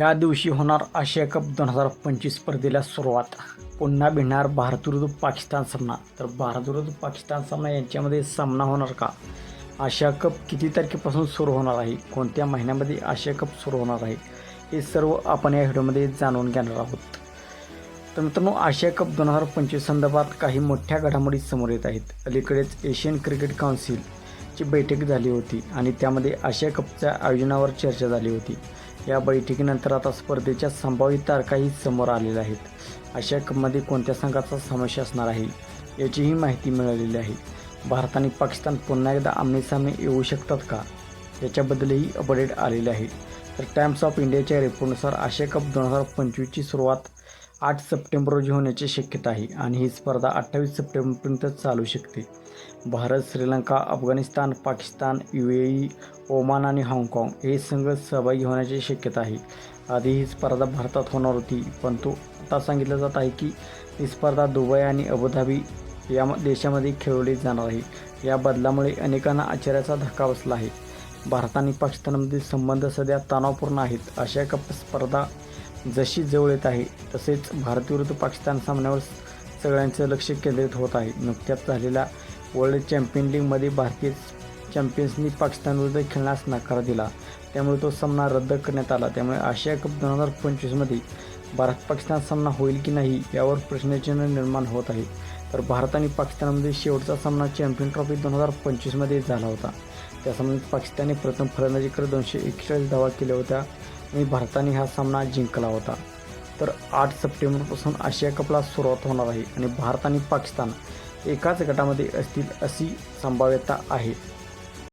या दिवशी होणार आशिया कप दोन हजार पंचवीस स्पर्धेला सुरुवात. पुन्हा भिडणार भारत विरुद्ध पाकिस्तान सामना. तर भारत विरुद्ध पाकिस्तान सामना यांच्यामध्ये सामना होणार का? आशिया कप किती तारखेपासून सुरू होणार आहे? कोणत्या महिन्यामध्ये आशिया कप सुरू होणार आहे? हे सर्व आपण या व्हिडिओमध्ये जाणून घेणार आहोत. तर मित्रांनो आशिया कप दोन हजार पंचवीस संदर्भात काही मोठ्या घडामोडी समोर येत आहेत. अलीकडेच एशियन क्रिकेट काउन्सिलची बैठक झाली होती आणि त्यामध्ये आशिया कपच्या आयोजनावर चर्चा झाली होती. या बैठकीनंतर आता स्पर्धेच्या संभावित तारखाही समोर आलेल्या आहेत. आशिया कपमध्ये कोणत्या संघाचा समावेश असणार आहे याचीही माहिती मिळालेली आहे. भारत आणि पाकिस्तान पुन्हा एकदा आमनेसामने येऊ शकतात का याच्याबद्दलही अपडेट आलेले आहे. तर टाइम्स ऑफ इंडियाच्या रिपोर्टनुसार आशिया कप दोन हजार पंचवीसची सुरुवात आठ सप्टेंबर रोजी होण्याची शक्यता आहे आणि ही स्पर्धा अठ्ठावीस सप्टेंबरपर्यंत चालू शकते. Bharat Sri Lanka Afghanistan Pakistan U A E Oman आणि हाँगकाँग हे संघ सहभागी होण्याची शक्यता आहे. आधी ही स्पर्धा भारतात होणार होती पण तो आता सांगितलं जात आहे की ही स्पर्धा दुबई आणि अबुधाबी या म- देशामध्ये खेळवली जाणार आहे. या बदलामुळे अनेकांना आश्चर्याचा धक्का बसला आहे. भारत आणि पाकिस्तानमधील संबंध सध्या तणावपूर्ण आहेत. अशा कप स्पर्धा जशी जवळ येत आहे तसेच भारत विरुद्ध पाकिस्तान सामन्यावर सगळ्यांचं लक्ष केंद्रित होत आहे. नुकत्याच झालेल्या वर्ल्ड चॅम्पियन लीगमध्ये भारतीय चॅम्पियन्सनी पाकिस्तानविरुद्ध खेळण्यास नकार दिला. त्यामुळे तो सामना रद्द करण्यात आला. त्यामुळे आशिया कप दोन हजार पंचवीसमध्ये भारत पाकिस्तान सामना होईल की नाही यावर प्रश्नचिन्ह निर्माण होत आहे. तर भारत आणि पाकिस्तानमध्ये शेवटचा सामना चॅम्पियन ट्रॉफी दोन हजार पंचवीसमध्ये झाला होता. त्या सामन्यात पाकिस्तानने प्रथम फलंदाजी करत दोनशे एकेचाळीस धावा केल्या होत्या. आणि भारताने हा सामना जिंकला होता. तर आठ सप्टेंबरपासून आशिया कपला सुरुवात होणार आहे आणि भारत आणि पाकिस्तान एकाच गटामध्ये असतील अशी संभाव्यता आहे.